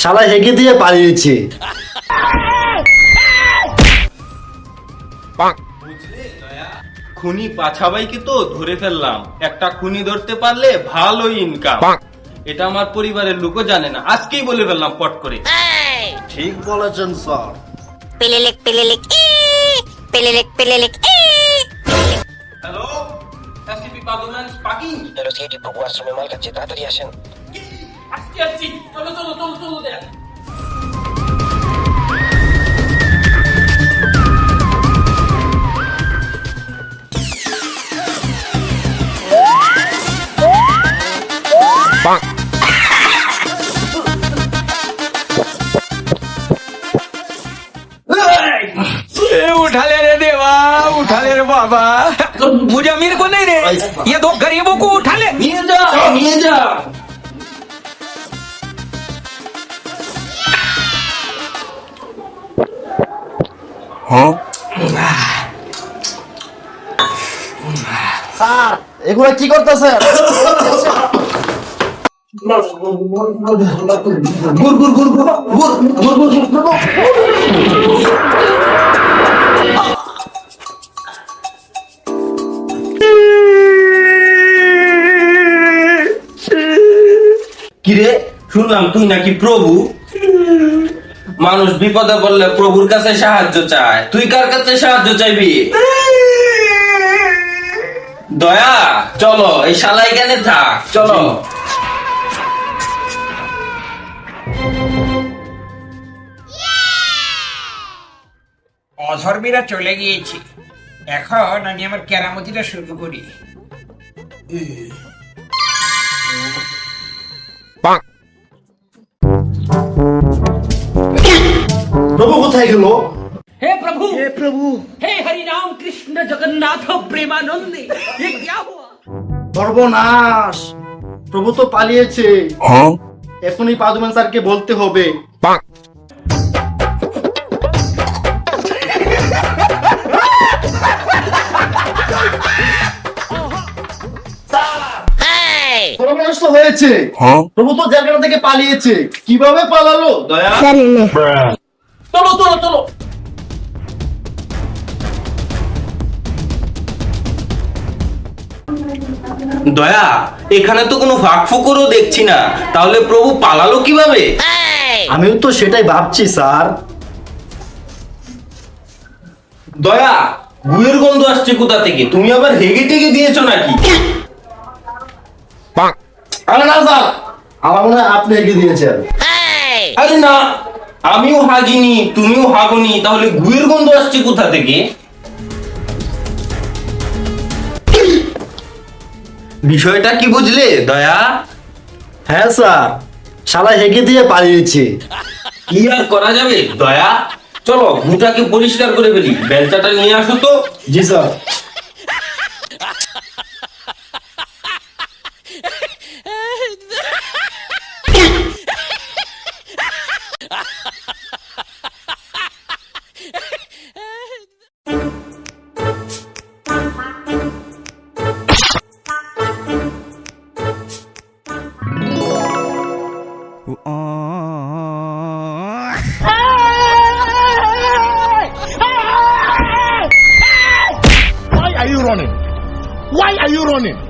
শালা হেগে দিয়ে পালিয়েছে। খুনি পাছাবাইকে তো ধরে ফেললাম। একটা খুনি ধরতে পারলে ভালো ইনকাম এটা আমার পরিবারের লোকও জানে না। আজকেই বলে ফেললাম পট করে। ঠিক বলেছেন sir. Pililik, pililik, ee! Pililik, pililik, ee! Hello? ACP Paduman speaking hello CID প্রভু আশ্রমে মাল খাচ্ছে তাড়াতাড়ি আসেন। আসছি আসছি চলো চলো চলো চলো দেখ ए, उठा ले रे देवा उठा ले रे बाबा मुझे अमीर को नहीं रे ये दो गरीबों को उठा ले নিয়ে যা নিয়ে যা স্যার এগুলো কি করতেছেন? কিরে শুনলাম তুই নাকি প্রভু। মানুষ বিপদে পড়লে প্রভুর কাছে সাহায্য চায়। তুই কার কাছে সাহায্য চাইবি? দয়া চলো এই শালাই কেন থাক চলো। অধর্মীরা চলে গিয়েছে। এখন আমি আমার কেরামতিটা শুরু করি। প্রভু কোথায় গেল हे प्रभु हे प्रभु हे हरि राम कृष्ण जगन्नाथ प्रेमानंदी ये क्या हुआ সর্বনাশ প্রভু তো পালিয়েছে এখনই পাদুমান স্যারকে বলতে হবে Hey! সর্বনাশ তো হয়েছে প্রভু তো জায়গাটা থেকে পালিয়েছে কিভাবে পালালো দয়া চলো চলো চলো। দয়া এখানে তো কোনো ফাঁক ফুকরও দেখছি না। তাহলে প্রভু পালালো কীভাবে? আমিও তো সেটাই ভাবছি স্যার। দয়া গুয়ের গন্ধ আসছে কোথা থেকে? তুমি আবার হেগে টেগে দিয়েছ নাকি? আরে না স্যার। আমার মনে হয় আপনি হেগে দিয়েছেন। আরে না আমিও হাগিনি তুমিও হাগনি তাহলে গুয়ের গন্ধ আসছে কোথা থেকে? বিষয়টা কি বুঝলে দয়া? হ্যাঁ স্যার। শালা হেগে দিয়ে পালিয়েছে। কি আর করা যাবে দয়া? চলো গুটাকে পরিষ্কার করে ফেলি। বেলচাটা নিয়ে আসো তো। জি sir. Why are you running? Why are you running?